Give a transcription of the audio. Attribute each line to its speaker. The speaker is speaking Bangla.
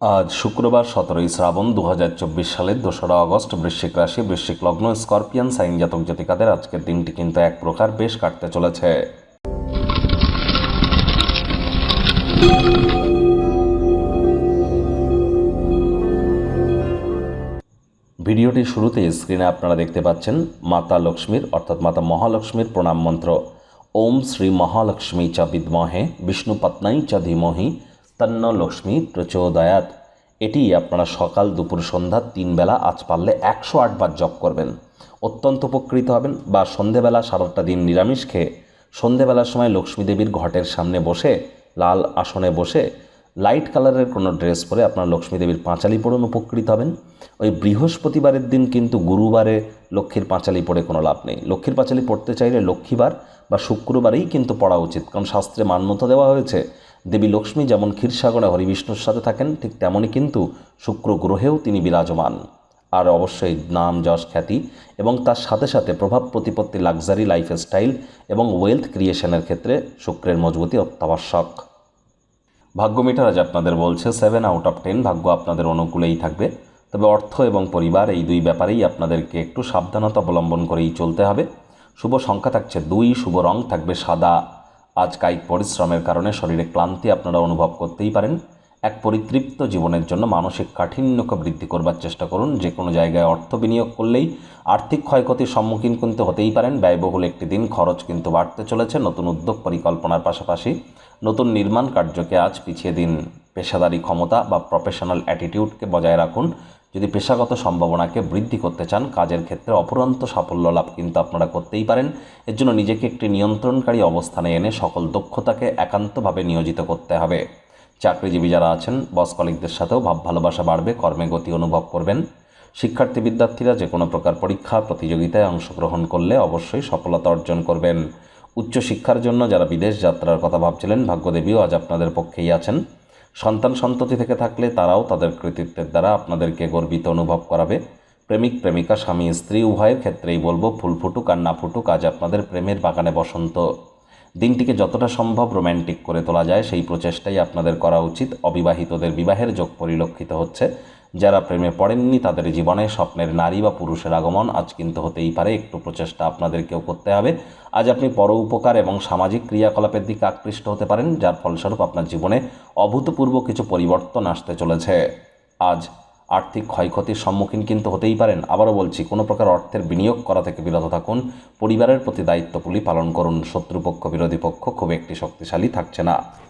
Speaker 1: আজ শুক্রবার সতেরোই শ্রাবণ দু হাজার চব্বিশ সালের দোসরা আগস্ট বৃশ্চিক রাশি, বৃশ্চিক লগ্ন, স্করপিয়ান সাইন জাতক জাতিকাদের আজকের দিনটি কিন্তু এক প্রকার বেশ কাটতে চলেছে। ভিডিওটির শুরুতে স্ক্রিনে আপনারা দেখতে পাচ্ছেন মাতা লক্ষ্মীর, অর্থাৎ মাতা মহালক্ষ্মীর প্রণাম মন্ত্র। ওম শ্রী মহালক্ষ্মী চ বিদ্মহে, বিষ্ণু চ ধীমহি তন্ন লক্ষ্মী প্রচোদয়াত। এটি আপনারা সকাল দুপুর সন্ধ্যা তিন বেলা আজ পারলে একশো আটবার জপ করবেন। অত্যন্ত উপকৃত হবেন বা সন্ধেবেলা সারাটা দিন নিরামিষ খেয়ে সন্ধেবেলার সময় লক্ষ্মী দেবীর ঘটের সামনে বসে, লাল আসনে বসে, লাইট কালারের কোনো ড্রেস পরে আপনার লক্ষ্মী দেবীর পাঁচালি পড়ুন উপকৃত হবেন। ওই বৃহস্পতিবারের দিন কিন্তু গুরুবারে লক্ষ্মীর পাঁচালি পড়ে কোনো লাভ নেই। লক্ষ্মীর পাঁচালি পড়তে চাইলে লক্ষ্মীবার বা শুক্রবারেই কিন্তু পড়া উচিত। কারণ শাস্ত্রে মান্যতা দেওয়া হয়েছে দেবী লক্ষ্মী যেমন ক্ষীরসাগরে হরিবিষ্ণুর সাথে থাকেন, ঠিক তেমনই কিন্তু শুক্র গ্রহেও তিনি বিরাজমান। আর অবশ্যই নাম, যশ, খ্যাতি এবং তার সাথে সাথে প্রভাব, প্রতিপত্তি লাক্সারি লাইফস্টাইল এবং ওয়েলথ ক্রিয়েশনের ক্ষেত্রে শুক্রের মজবুতি অত্যাবশ্যক। ভাগ্য মিটার আজ আপনাদের বলছে সেভেন আউট অফ টেন ভাগ্য আপনাদের অনুকূলেই থাকবে। তবে অর্থ এবং পরিবার এই দুই ব্যাপারেই আপনাদেরকে একটু সাবধানতা অবলম্বন করেই চলতে হবে। শুভ সংখ্যা থাকছে দুই, শুভ রং থাকবে সাদা। আজ কায়িক পরিশ্রমের কারণে শরীরে ক্লান্তি আপনারা অনুভব করতেই পারেন। এক পরিতৃপ্ত জীবনের জন্য মানসিক কাঠিন্যকে বৃদ্ধি করবার চেষ্টা করুন। যে কোনো জায়গায় অর্থ বিনিয়োগ করলেই আর্থিক ক্ষয়ক্ষতির সম্মুখীন কিন্তু হতেই পারেন। ব্যয়বহুল একটি দিন, খরচ কিন্তু বাড়তে চলেছে। নতুন উদ্যোগ পরিকল্পনার পাশাপাশি নতুন নির্মাণ কার্যকে আজ পিছিয়ে দিন। পেশাদারি ক্ষমতা বা প্রফেশনাল অ্যাটিটিউডকে বজায় রাখুন। যদি পেশাগত সম্ভাবনাকে বৃদ্ধি করতে চান, কাজের ক্ষেত্রে অপরন্ত সাফল্য লাভ কিন্তু আপনারা করতেই পারেন। এর জন্য নিজেকে একটি নিয়ন্ত্রণকারী অবস্থানে এনে সকল দক্ষতাকে একান্তভাবে নিয়োজিত করতে হবে। চাকরিজীবী যারা আছেন বস কলিকদের সাথেও ভাব ভালোবাসা বাড়বে, কর্মে গতি অনুভব করবেন। শিক্ষার্থী বিদ্যার্থীরা যে কোনো প্রকার পরীক্ষা, প্রতিযোগিতায় অংশগ্রহণ করলে অবশ্যই সফলতা অর্জন করবেন। উচ্চশিক্ষার জন্য যারা বিদেশ যাত্রার কথা ভাবছিলেন, ভাগ্যদেবীও আজ আপনাদের পক্ষেই আছেন। সন্তান সন্ততি থেকে থাকলে তারাও তাদের কৃতিত্বের দ্বারা আপনাদেরকে গর্বিত অনুভব করাবে। প্রেমিক, প্রেমিকা, স্বামী, স্ত্রী, উভয়ের ক্ষেত্রেই বলব, ফুল ফুটুক আর না ফুটুক, আজ আপনাদের প্রেমের বাগানে বসন্ত। দিনটিকে যতটা সম্ভব রোম্যান্টিক করে তোলা যায়, সেই প্রচেষ্টাই আপনাদের করা উচিত। অবিবাহিতদের বিবাহের যোগ পরিলক্ষিত হচ্ছে। যারা প্রেমে পড়েননি, তাদের জীবনে স্বপ্নের নারী বা পুরুষের আগমন আজ কিন্তু হতেই পারে। একটু প্রচেষ্টা আপনাদেরকেও করতে হবে। আজ আপনি পর উপকার এবং সামাজিক ক্রিয়াকলাপের দিকে আকৃষ্ট হতে পারেন, যার ফলস্বরূপ আপনার জীবনে অভূতপূর্ব কিছু পরিবর্তন আসতে চলেছে। আজ আর্থিক ক্ষয়ক্ষতির সম্মুখীন কিন্তু হতেই পারেন। আবারও বলছি, কোনো প্রকার অর্থের বিনিয়োগ করা থেকে বিরত থাকুন। পরিবারের প্রতি দায়িত্বগুলি পালন করুন। শত্রুপক্ষ, বিরোধী পক্ষ খুব একটি শক্তিশালী থাকছে না।